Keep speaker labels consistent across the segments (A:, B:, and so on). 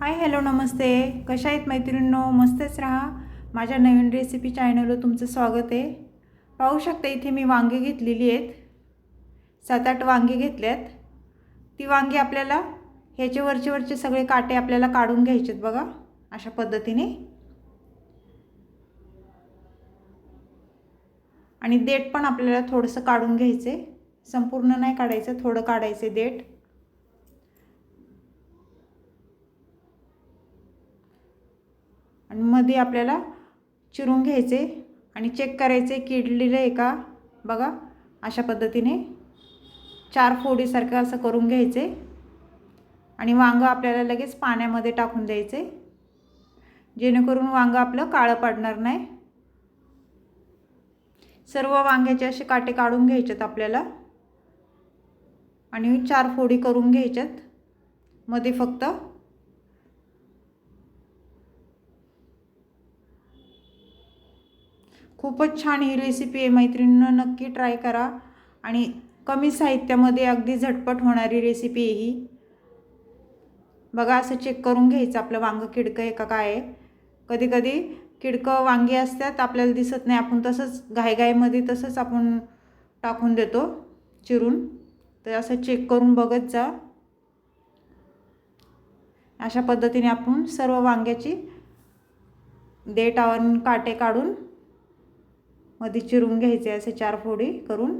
A: Hi hello नमस्ते. कशा आहेत मैत्रिणींनो? मस्तच राहा. माझ्या नवीन रेसिपी चॅनलवर तुमचं स्वागत आहे. पाहू शकता इथे मी वांगी घेतलेली आहेत. सात आठ वांगी घेतल्यात. ती वांगी आपल्याला ह्याचे वरचे वरचे सगळे काटे आपल्याला काढून घ्यायचे आहेत बघा. अशा पद्धतीने. आणि देठ पण आपल्याला थोडंसं काढून घ्यायचे संपूर्ण नाही काढायचं थोडं काढायचे देठ. आणि मध्ये आपल्याला चिरून घ्यायचे आणि चेक करायचे किडलेलं आहे का बघा अशा पद्धतीने चार फोडीसारखं असं करून घ्यायचे. आणि वांगं आपल्याला लगेच पाण्यामध्ये टाकून द्यायचे. जेणेकरून वांगं आपलं काळं पडणार नाही. सर्व वांग्याचे असे काटे काढून घ्यायचेत आपल्याला. आणि चार फोडी करून घ्यायच्यात. मध्ये फक्त खूपच छान ही रेसिपी आहे. मैत्रिणीनं नक्की ट्राय करा. आणि कमी साहित्यामध्ये अगदी झटपट होणारी रेसिपी आहे ही. बघा असं चेक करून घ्यायचं. आपलं वांगं किडकं आहे का काय आहे? कधी कधी किडकं वांगी असतात आपल्याला दिसत नाही. आपण तसंच घाईघाईमध्ये तसंच आपण टाकून देतो चिरून. तर असं चेक करून बघत जा. अशा पद्धतीने आपण सर्व वांग्याची देठावर काटे काढून मध्ये चिरून घ्यायचे असे चार फोडी करून.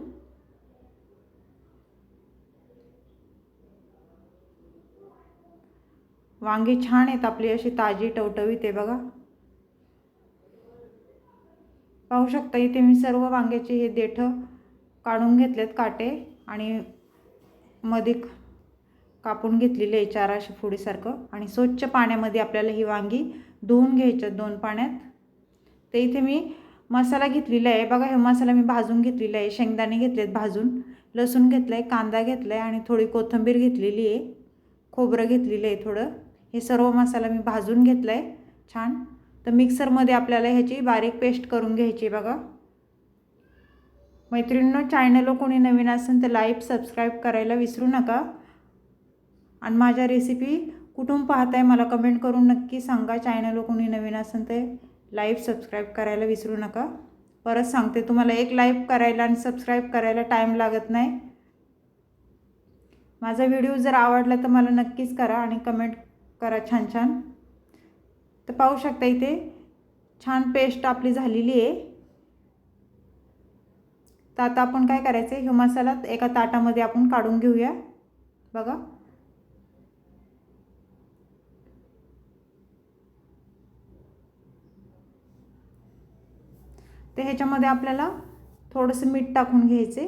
A: वांगी छान आहेत आपली अशी ताजी टवटवीत आहे बघा. पाहू शकता इथे मी सर्व वांग्याचे हे देठ काढून घेतलेत काटे आणि मध्ये कापून घेतलेले आहे चार अशा फोडीसारखं. आणि स्वच्छ पाण्यामध्ये आपल्याला ही वांगी धुवून घ्यायच्यात दोन पाण्यात. ते इथे मी मसाला घेतलेला आहे. बघा हे मसाला मी भाजून घेतलेला आहे. शेंगदाणे घेतलेत भाजून. लसूण घेतलं आहे कांदा घेतला आहे आणि थोडी कोथिंबीर घेतलेली आहे. खोबरं घेतलेलं आहे थोडं. हे सर्व मसाला मी भाजून घेतला आहे छान. तर मिक्सरमध्ये आपल्याला ह्याची बारीक पेस्ट करून घ्यायची बघा. मैत्रिणींनो चॅनलवर कोणी नवीन असेल तर लाईक सबस्क्राईब करायला विसरू नका. आणि माझ्या रेसिपी कुठून पाहताय मला कमेंट करून नक्की सांगा. चॅनलवर कोणी नवीन असेल तर लाईव्ह सबस्क्राईब करायला विसरू नका. परत सांगते तुम्हाला एक लाईव्ह करायला आणि सबस्क्राईब करायला टाईम लागत नाही. माझा व्हिडिओ जर आवडला तर मला नक्कीच करा आणि कमेंट करा छान छान. तर पाहू शकता इथे छान पेस्ट आपली झालेली आहे. तर आता आपण काय करायचं आहे ह्यो मसाला एका ताटामध्ये आपण काढून घेऊया. बघा. तर ह्याच्यामध्ये आपल्याला थोडंसं मीठ टाकून घ्यायचे.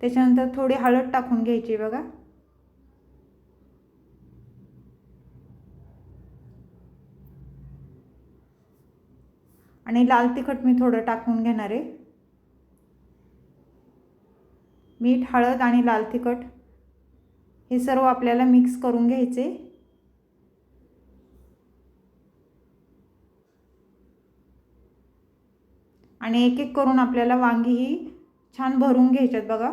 A: त्याच्यानंतर थोडी हळद टाकून घ्यायची बघा. आणि लाल तिखट मी थोडं टाकून घेणार आहे. मीठ हळद आणि लाल तिखट हे सर्व आपल्याला मिक्स करून घ्यायचे. आणि एक एक करून आपल्याला वांगी ही छान भरून घ्यायच्यात बघा.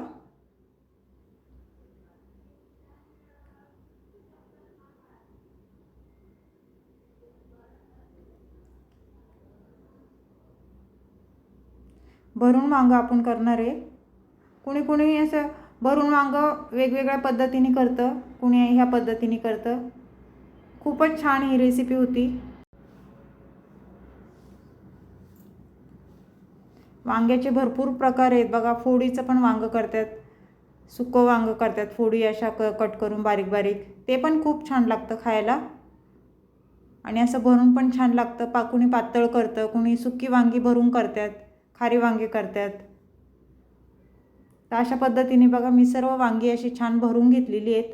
A: भरून वांगं आपण करणार आहे. कुणी कुणी असं भरून वांगं वेगवेगळ्या पद्धतीने करतं कुणी ह्या पद्धतीने करतं. खूपच छान ही रेसिपी होती. वांग्याचे भरपूर प्रकार आहेत. बघा फोडीचं पण वांगं करतात. सुकं वांगं करतात. फोडी अशा क कट करून बारीक बारीक. ते पण खूप छान लागतं खायला. आणि असं भरून पण छान लागतं. पा कुणी पातळ करतं कुणी सुकी वांगी भरून करतात खारी वांगे करतात. तर अशा पद्धतीने बघा मी सर्व वांगी अशी छान भरून घेतलेली आहेत.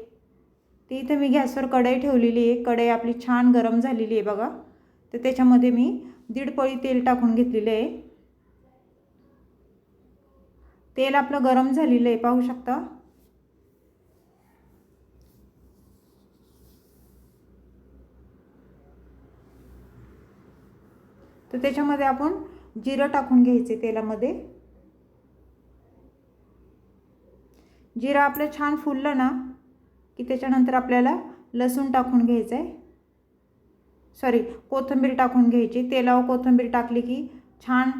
A: ती इथे मी गॅसवर कढई ठेवलेली आहे. कढई आपली छान गरम झालेली आहे बघा. तर त्याच्यामध्ये मी दीड पळी तेल टाकून घेतलेलं आहे. तेल आपलं गरम झालेलं आहे पाहू शकता. तर त्याच्यामध्ये आपण जिरं टाकून घ्यायचे तेलामध्ये. जिरं आपलं छान फुललं ना की त्याच्यानंतर आपल्याला लसूण टाकून घ्यायचं आहे. सॉरी कोथिंबीर टाकून घ्यायची. तेलावर कोथिंबीर टाकली की छान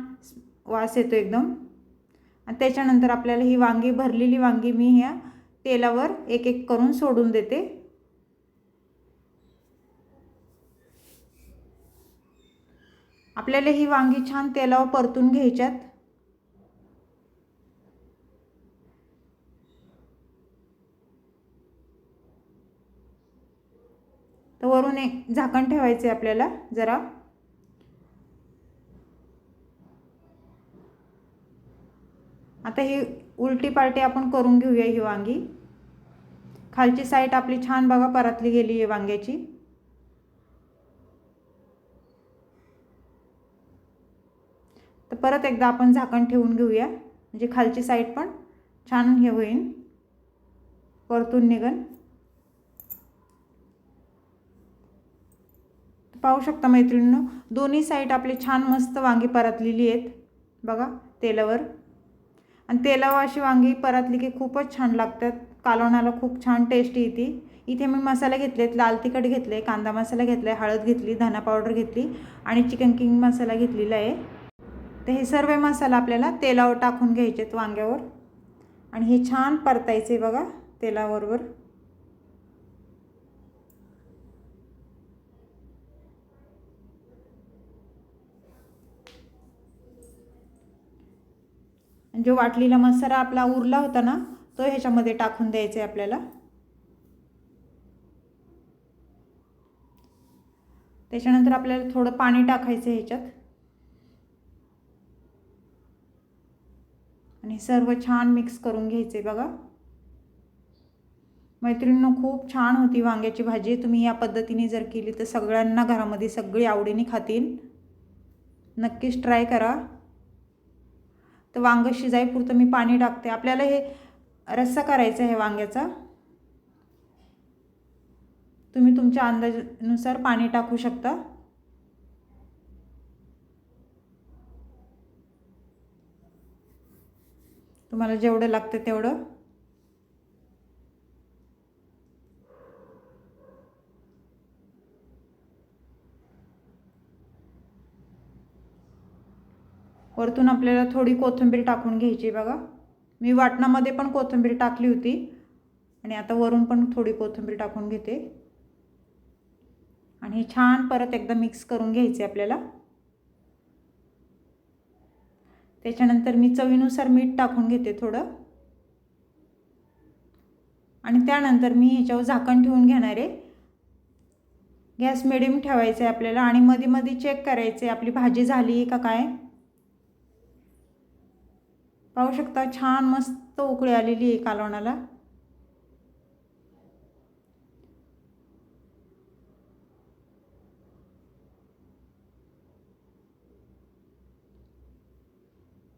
A: वास येतो एकदम. आणि त्याच्यानंतर आपल्याला ही वांगी भरलेली वांगी मी ह्या तेलावर एक एक करून सोडून देते. आपल्याला ही वांगी छान तेलावर परतून घ्यायच्यात. तर वरून एक झाकण ठेवायचे आपल्याला जरा. आता ही उलटी पार्टी आपण करून घेऊया ही वांगी. खालची साईड आपली छान बघा परतली गेली आहे वांग्याची. तर परत एकदा आपण झाकण ठेवून घेऊया. म्हणजे खालची साईड पण छान हे होईल परतून निघन. पाहू शकता मैत्रिणींनो दोन्ही साईड आपली छान मस्त वांगी परतलेली आहेत. बघा तेलावर. आणि तेलाव अशी वांगी परतली की खूपच छान लागतात. कालवणाला खूप छान टेस्टी येते. इथे मी मसाले घेतलेत लाल तिखट घेतले कांदा मसाला घेतला आहे हळद घेतली धना पावडर घेतली आणि चिकन किंग मसाला घेतलेला आहे. तर हे सर्व मसाला आपल्याला तेलावर टाकून घ्यायचे आहेत वांग्यावर. आणि हे छान परतायचे बघा तेलाबरोबर. जो वाटलेला मसाला आपला उरला होता ना तो ह्याच्यामध्ये टाकून द्यायचा आहे आपल्याला. त्याच्यानंतर आपल्याला थोडं पाणी टाकायचं आहे ह्याच्यात. आणि सर्व छान मिक्स करून घ्यायचे बघा. मैत्रिणींनो खूप छान होती वांग्याची भाजी तुम्ही या पद्धतीने जर केली तर सगळ्यांना घरामध्ये सगळी आवडीने खातील. नक्कीच ट्राय करा. तर वांगं शिजायपुरतं मी पाणी टाकते. आपल्याला हे रस्सा करायचा आहे वांग्याचा. तुम्ही तुमच्या अंदाजानुसार पाणी टाकू शकता. तुम्हाला जेवढं लागतं तेवढं. वरतून आपल्याला थोडी कोथिंबीर टाकून घ्यायची बघा. मी वाटणामध्ये पण कोथिंबीर टाकली होती. आणि आता वरून पण थोडी कोथिंबीर टाकून घेते. आणि हे छान परत एकदा मिक्स करून घ्यायचे आपल्याला. त्याच्यानंतर मी चवीनुसार मीठ टाकून घेते थोडं. आणि त्यानंतर मी ह्याच्यावर झाकण ठेवून घेणार आहे. गॅस मिडियम ठेवायचं आहे आपल्याला आणि मध्ये मध्ये चेक करायचे आपली भाजी झाली का काय. पाहू शकता छान मस्त उकळी आलेली आहे कालवणाला.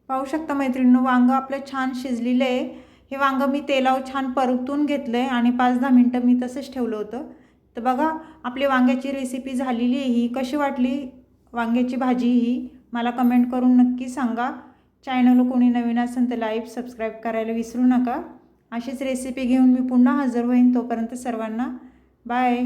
A: पाहू शकता मैत्रिणीनं वांगं आपलं छान शिजलेलं आहे. हे वांगं मी तेलावर छान परतून घेतलं आहे आणि पाच दहा मिनटं मी तसंच ठेवलं होतं. तर बघा आपली वांग्याची रेसिपी झालेली आहे ही. कशी वाटली? वांग्याची भाजी ही? मला कमेंट करून नक्की सांगा. चॅनल कोणी नवीन असेल तर लाईव्ह सबस्क्राईब करायला विसरू नका. अशीच रेसिपी घेऊन मी पुन्हा हजर होईन तोपर्यंत सर्वांना बाय